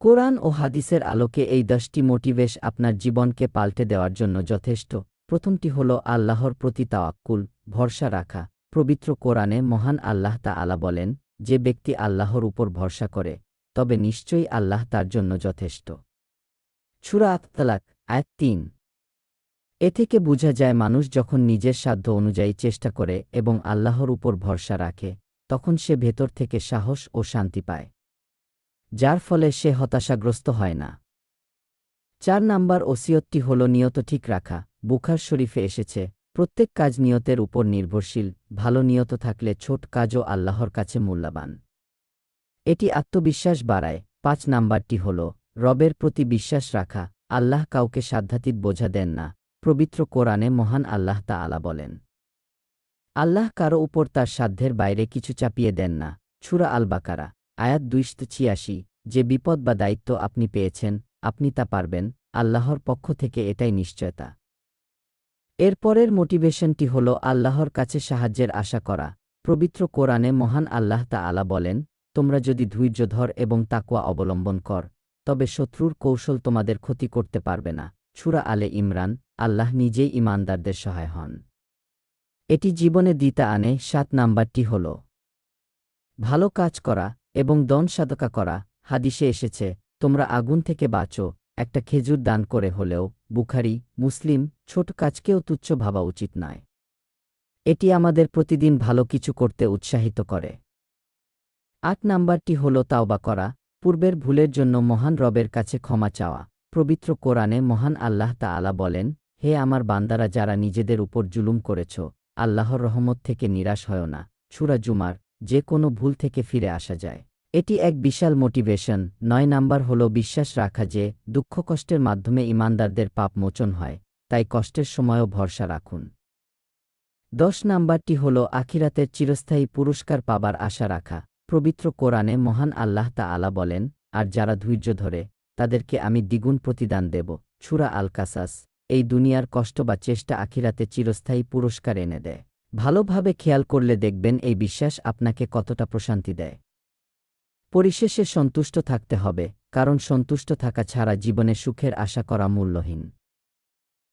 কোরআন ও হাদিসের আলোকে এই দশটি মোটিভেশ আপনার জীবনকে পাল্টে দেওয়ার জন্য যথেষ্ট। প্রথমটি হল আল্লাহর প্রতি তাওয়াক্কুল, ভরসা রাখা। পবিত্র কোরআনে মহান আল্লাহ তা আলা বলেন, যে ব্যক্তি আল্লাহর উপর ভরসা করে, তবে নিশ্চয়ই আল্লাহ তার জন্য যথেষ্ট। ছুরা আত্তালাক, আয়াত তিন। এ থেকে বোঝা যায় মানুষ যখন নিজের সাধ্য অনুযায়ী চেষ্টা করে এবং আল্লাহর উপর ভরসা রাখে, তখন সে ভেতর থেকে সাহস ও শান্তি পায়। যার ফলে সে হতাশাগ্রস্ত হয় না। চার নাম্বার ওসিয়তটি হল নিয়ত ঠিক রাখা। বুখার শরীফে এসেছে, প্রত্যেক কাজ নিয়তের উপর নির্ভরশীল, ভালো নিয়ত থাকলে ছোট কাজও আল্লাহর কাছে মূল্যবান। এটি আত্মবিশ্বাস বাড়ায়। পাঁচ নাম্বারটি হল, রবের প্রতি বিশ্বাস রাখা। আল্লাহ কাউকে সাধ্যাতীত বোঝা দেন না। পবিত্র কোরআনে মহান আল্লাহ তা আলা বলেন, আল্লাহ কারও উপর তার সাধ্যের বাইরে কিছু চাপিয়ে দেন না। ছুরা আল বাকারা আয়াত দুইশত ছিয়াশি, যে বিপদ বা দায়িত্ব আপনি পেয়েছেন, আপনি তা পারবেন, আল্লাহর পক্ষ থেকে এটাই নিশ্চয়তা। এরপরের মোটিভেশনটি হল আল্লাহর কাছে সাহায্যের আশা করা। পবিত্র কোরআনে মহান আল্লাহ তা আলা বলেন, তোমরা যদি ধৈর্যধর এবং তাকুয়া অবলম্বন কর, তবে শত্রুর কৌশল তোমাদের ক্ষতি করতে পারবে না। ছুরা আলে ইমরান, আল্লাহ নিজেই ইমানদারদের সহায় হন। এটি জীবনে দিতা আনে সাত নাম্বারটি হল, ভালো কাজ করা এবং দন সাদকা করা। হাদিসে এসেছে, তোমরা আগুন থেকে বাঁচো, একটা খেজুর দান করে হলেও, বুখারি, মুসলিম, ছোট কাজকেও তুচ্ছ ভাবা উচিত নয়। এটি আমাদের প্রতিদিন ভালো কিছু করতে উৎসাহিত করে। আট নাম্বারটি হল তাওবা করা, পূর্বের ভুলের জন্য মহান রবের কাছে ক্ষমা চাওয়া। পবিত্র কোরআনে মহান আল্লাহ তা আলা বলেন, হে আমার বান্দারা, যারা নিজেদের উপর জুলুম করেছ, আল্লাহর রহমত থেকে নিরাশ হয় না। ছুরা জুমার, যে কোনো ভুল থেকে ফিরে আসা যায়। এটি এক বিশাল মোটিভেশন। নয় নাম্বার হল বিশ্বাস রাখা যে, দুঃখ কষ্টের মাধ্যমে ইমানদারদের পাপ মোচন হয়, তাই কষ্টের সময়ও ভরসা রাখুন। দশ নাম্বারটি হল আখিরাতের চিরস্থায়ী পুরস্কার পাবার আশা রাখা। পবিত্র কোরআনে মহান আল্লাহ তা আলা বলেন, আর যারা ধৈর্য ধরে, তাদেরকে আমি দ্বিগুণ প্রতিদান দেব। ছুরা আল কাসাস এই দুনিয়ার কষ্ট বা চেষ্টা আখিরাতে চিরস্থায়ী পুরস্কার এনে দেয়। ভালোভাবে খেয়াল করলে দেখবেন এই বিশ্বাস আপনাকে কতটা প্রশান্তি দেয়। পরিশেষে সন্তুষ্ট থাকতে হবে কারণ সন্তুষ্ট থাকা ছাড়া জীবনে সুখের আশা করা মূল্যহীন।